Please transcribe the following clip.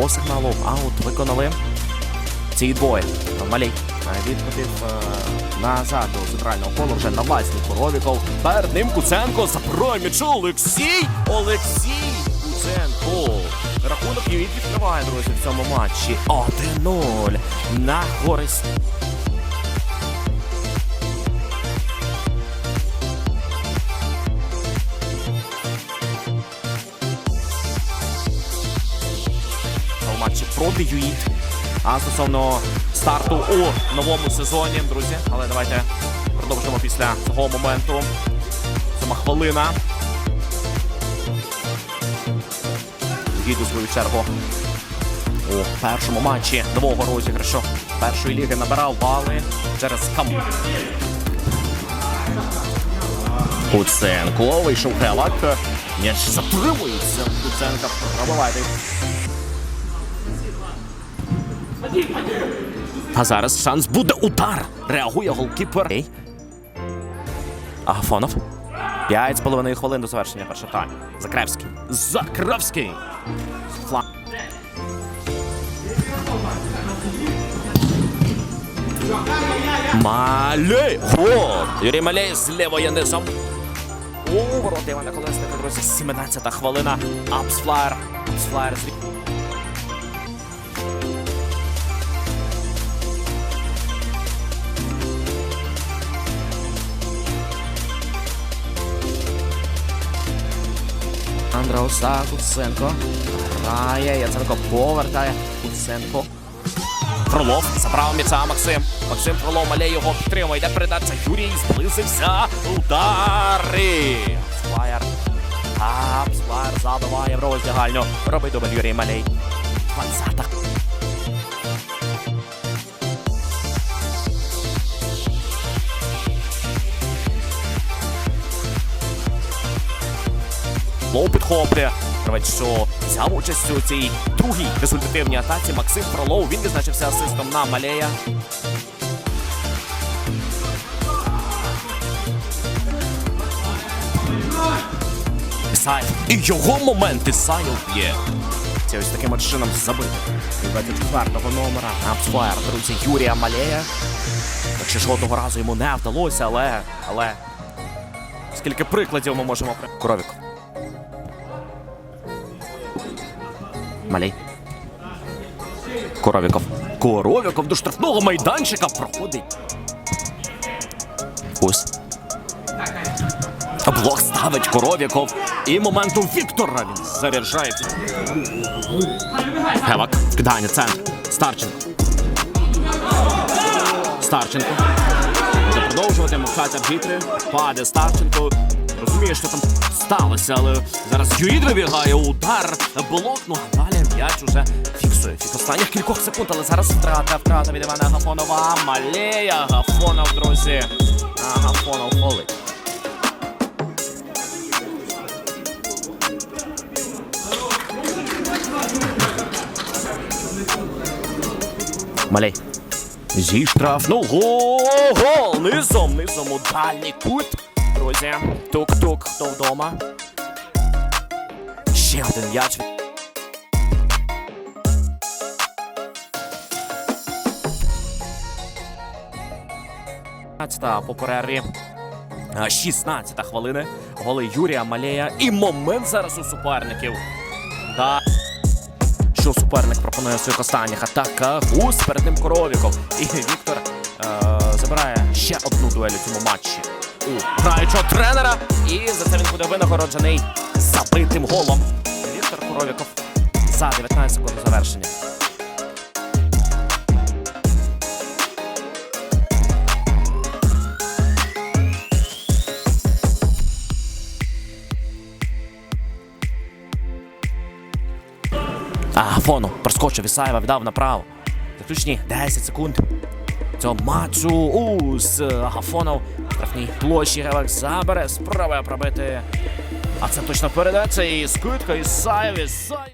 по аут виконали ці двоє. Малій відходив е, назад до центрального кола вже на власній Коровіков. Перед ним Куценко За м'яч Олексій! Олексій Куценко. Рахунок і відкриває, друзі, в цьому матчі. 1-0 на користь. Проти ЮІТ. А стосовно старту у новому сезоні, друзі. Але давайте продовжимо після цього моменту. Сама хвилина. ЮІТ у свою чергу у першому матчі нового розіграшу першої ліги набирав бали через кам. Куценко вийшов Гелак. М'яч затримується. Куценка пробиває. А зараз шанс буде удар. Реагує голкіпер. Ей. Агафонов. П'ять з половиною хвилин до завершення першого тайму. Закревський. Закревський. Фланг. Малей! Гол! Юрій Малей з лівої низом. У ворот Івана Колесника, друзі, 17-та хвилина. Апсфлаєр. Апсфлаєр з Андра Оса, Куценко. Грає, Яценко повертає. Куценко. Фролов забрав м'яча Максим. Максим Фролов мале його підтримує. Йде передача. Юрій зблизився. Удари. Ап, Сплаєр забиває в роздягальню. Робить дубль Юрій Малей. 20-та. Лоу підхоплює. Гравець, що взяв участь у цій другій результативній атаці. Максим Фролов. Він відзначився асистом на Малея. Ісаєв. І його момент Ісаєв п'є. Це ось таким чином забити. 24-го номера Апсфаєр, друзі, Юрія Малея. Якщо жодного разу йому не вдалося, але. але. Скільки прикладів ми можемо при. Коровік. Малей. Коровіков. Коровіков до штрафного майданчика проходить. Ось. Блок ставить Коровіков. І моментом Віктора він заряджається. Гевак. Кидання центр. Старченко. Старченко. Буде продовжувати махати арбітри. Паде Старченко. Розуміє, що там сталося, але зараз Юїд вибігає удар. Блок, ну а м'яч уже фіксує. Фік останніх кількох секунд, але зараз втрата, втрата від Івана Агафонова. Малея Агафонов, друзі. Агафонов холить. Малей. Зі штрафного гол! Низом, низом у дальній кут. Друзі, тук-тук, хто вдома. Ще один м'яч. Та по перерві. 16 хвилини. Голи Юрія Малея. І момент зараз у суперників. Да. Що суперник пропонує в своїх останніх атаках. Гус перед ним Коровіков. І Віктор е, забирає ще одну дуель у цьому матчі. У граючого тренера. І за це він буде винагороджений забитим голом. Віктор Коровіков за 19 секунд завершення. Агафону проскочив Ісаєва, віддав направо. Заключні 10 секунд. Цього матчу у з Агафонов штрафній площі Гевак забере, спробує пробити. А це точно передача і скидка Ісаєв, Ісаєв.